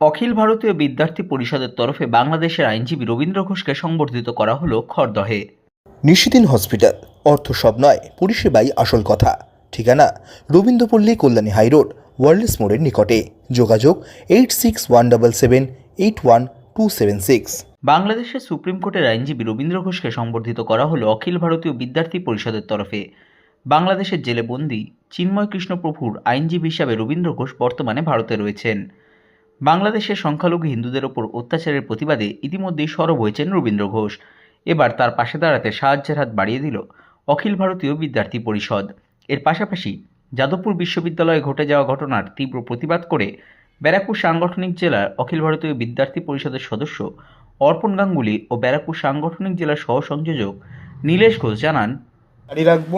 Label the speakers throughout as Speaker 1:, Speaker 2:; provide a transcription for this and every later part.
Speaker 1: অখিল ভারতীয় বিদ্যার্থী পরিষদের তরফে বাংলাদেশের আইনজীবী রবীন্দ্র ঘোষকে সংবর্ধিত করা হলো খড়দহে
Speaker 2: নিশিদিন হসপিটাল অর্থ সব নয় পরিষেবাই আসল কথা। ঠিকানা রবীন্দ্রপল্লী কল্যাণী হাইরোড ওয়ার্ল্ডস মোড়ের নিকটে। যোগাযোগ eight six one double seven eight one two seven six.
Speaker 1: বাংলাদেশের সুপ্রিম কোর্টের আইনজীবী রবীন্দ্র ঘোষকে সংবর্ধিত করা হলো অখিল ভারতীয় বিদ্যার্থী পরিষদের তরফে। বাংলাদেশের জেলে বন্দী চিন্ময় কৃষ্ণ প্রভুর আইনজীবী হিসাবে রবীন্দ্র ঘোষ বর্তমানে ভারতে রয়েছেন। বাংলাদেশের সংখ্যালঘু হিন্দুদের ওপর অত্যাচারের প্রতিবাদে ইতিমধ্যেই সরব হয়েছেন রবীন্দ্র ঘোষ। এবার তার পাশে দাঁড়াতে সাহায্যের হাত বাড়িয়ে দিল অখিল ভারতীয় বিদ্যার্থী পরিষদ। এর পাশাপাশি যাদবপুর বিশ্ববিদ্যালয়ে ঘটে যাওয়া ঘটনার তীব্র প্রতিবাদ করে ব্যারাকপুর সাংগঠনিক জেলার অখিল ভারতীয় বিদ্যার্থী পরিষদের সদস্য অর্পণ গাঙ্গুলি ও ব্যারাকপুর সাংগঠনিক জেলার সহ সংযোজক নীলেশ ঘোষ জানান
Speaker 3: রাখব,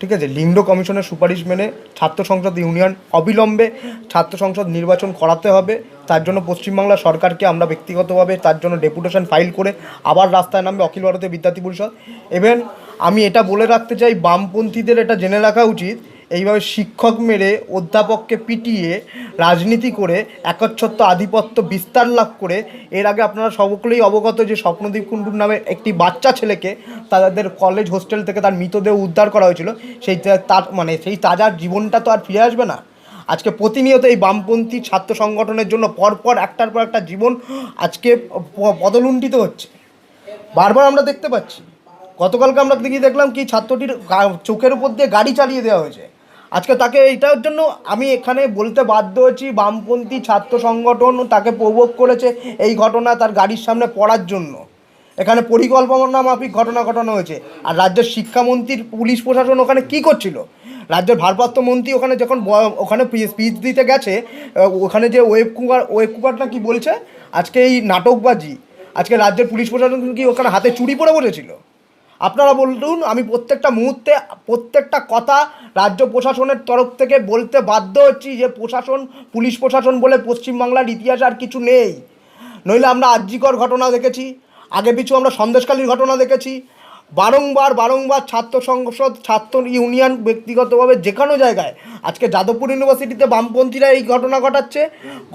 Speaker 3: ঠিক আছে? লিঙ্গ কমিশনের সুপারিশ মেনে ছাত্র সংসদ ইউনিয়ন অবিলম্বে ছাত্র সংসদ নির্বাচন করাতে হবে। তার জন্য পশ্চিমবাংলা সরকারকে আমরা ব্যক্তিগতভাবে তার জন্য ডেপুটেশন ফাইল করে আবার রাস্তায় নামবে অখিল ভারতীয় বিদ্যার্থী পরিষদ। ইভেন আমি এটা বলে রাখতে চাই, বামপন্থীদের এটা জেনে রাখা উচিত, এইভাবে শিক্ষক মেরে অধ্যাপককে পিটিয়ে রাজনীতি করে একচ্ছত্ব আধিপত্য বিস্তার লাভ করে, এর আগে আপনারা সকলেই অবগত যে স্বপ্নদীপ কুণ্ডুর নামে একটি বাচ্চা ছেলেকে তাদের কলেজ হোস্টেল থেকে তার মৃতদেহ উদ্ধার করা হয়েছিল। সেই তার মানে সেই তাজার জীবনটা তো আর ফিরে আসবে না। আজকে প্রতিনিয়ত এই বামপন্থী ছাত্র সংগঠনের জন্য পরপর একটার পর একটা জীবন আজকে পদলুণ্ঠিত হচ্ছে। বারবার আমরা দেখতে পাচ্ছি। গতকালকে আমরা দেখি দেখলাম কি ছাত্রটির চোখের উপর দিয়ে গাড়ি চালিয়ে দেওয়া হয়েছে। আজকে তাকে এইটার জন্য আমি এখানে বলতে বাধ্য হচ্ছি বামপন্থী ছাত্র সংগঠন তাকে প্রভোগ করেছে এই ঘটনা তার গাড়ির সামনে পড়ার জন্য। এখানে পরিকল্পনা মাফিক ঘটনা ঘটানো হয়েছে। আর রাজ্যের শিক্ষামন্ত্রীর পুলিশ প্রশাসন ওখানে কি করছিল? রাজ্যের ভারপ্রাপ্ত মন্ত্রী ওখানে যখন ওখানে স্পিচ দিতে গেছে ওখানে যে ওয়েব কুমার ওয়েব কুমারটা কি বলছে? আজকে এই নাটকবাজি, আজকে রাজ্যের পুলিশ প্রশাসন কি ওখানে হাতে চুরি পরে বসেছিল? আপনারা বলুন, আমি প্রত্যেকটা মুহূর্তে, প্রত্যেকটা কথা রাজ্য প্রশাসনের তরফ থেকে বলতে বাধ্য হচ্ছি যে প্রশাসন, পুলিশ প্রশাসন বলে পশ্চিমবাংলার ইতিহাসে আর কিছু নেই। নইলে আমরা আর্যিকর ঘটনা দেখেছি, আগে পিছু আমরা সন্দেশকালীর ঘটনা দেখেছি বারংবার বারংবার ছাত্র সংসদ ছাত্র ইউনিয়ন ব্যক্তিগতভাবে যে কোনো জায়গায়। আজকে যাদবপুর ইউনিভার্সিটিতে বামপন্থীরা এই ঘটনা ঘটাচ্ছে।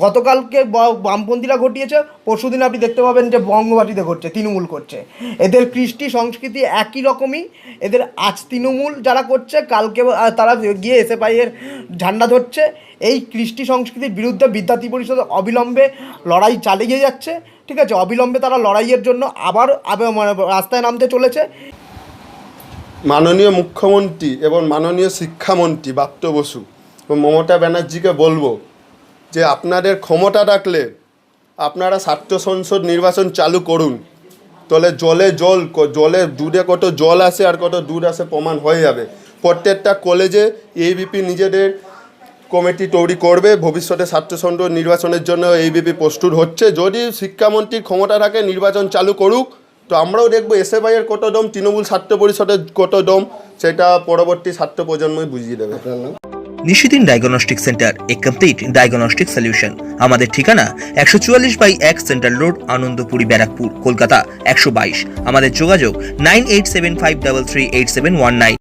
Speaker 3: গতকালকে বামপন্থীরা ঘটিয়েছে। পরশুদিন আপনি দেখতে পাবেন যে বঙ্গবাটিতে ঘটছে, তৃণমূল করছে। এদের কৃষ্টি সংস্কৃতি একই রকমই। এদের আজ তৃণমূল যারা করছে, কালকে তারা গিয়ে এসএফআই এর ঝান্ডা ধরছে। এই কৃষ্টি সংস্কৃতির বিরুদ্ধে বিদ্যার্থী পরিষদ অবিলম্বে লড়াই চালিয়ে যাচ্ছে। ঠিক আছে, অবিলম্বে তারা লড়াইয়ের জন্য আবার মানে রাস্তায় নামতে চলেছে।
Speaker 4: মাননীয় মুখ্যমন্ত্রী এবং মাননীয় শিক্ষামন্ত্রী বাপ্ত বসু এবং মমতা ব্যানার্জিকে বলব যে আপনাদের ক্ষমতা রাখলে আপনারা ছাত্র সংসদ নির্বাচন চালু করুন। তাহলে জলে জল জলে দূরে কত জল আসে আর কত দূর আসে প্রমাণ হয়ে যাবে। প্রত্যেকটা কলেজে এইবিপি নিজেদের কমিটি তৈরি করবে ভবিষ্যতে ছাত্র সংসদ নির্বাচনের জন্য এইবিপি প্রস্তুত হচ্ছে। যদি শিক্ষামন্ত্রী ক্ষমতা থাকে নির্বাচন চালু করুক। তো আমরাও দেখব এসএফআই এর কত দম তৃণমূল ছাত্র পরিষদের কত দম সেটা পরবর্তী ছাত্র প্রজন্মই বুঝিয়ে দেবে।
Speaker 2: নিশিদিন ডায়াগনস্টিক সেন্টার এ কমপ্লিট ডায়াগনস্টিক সলিউশন আমাদের ঠিকানা একশো চুয়াল্লিশ বাই এক সেন্ট্রাল রোড আনন্দপুরি ব্যারাকপুর কলকাতা একশো বাইশ। আমাদের যোগাযোগ nine eight seven five double three eight seven one nine.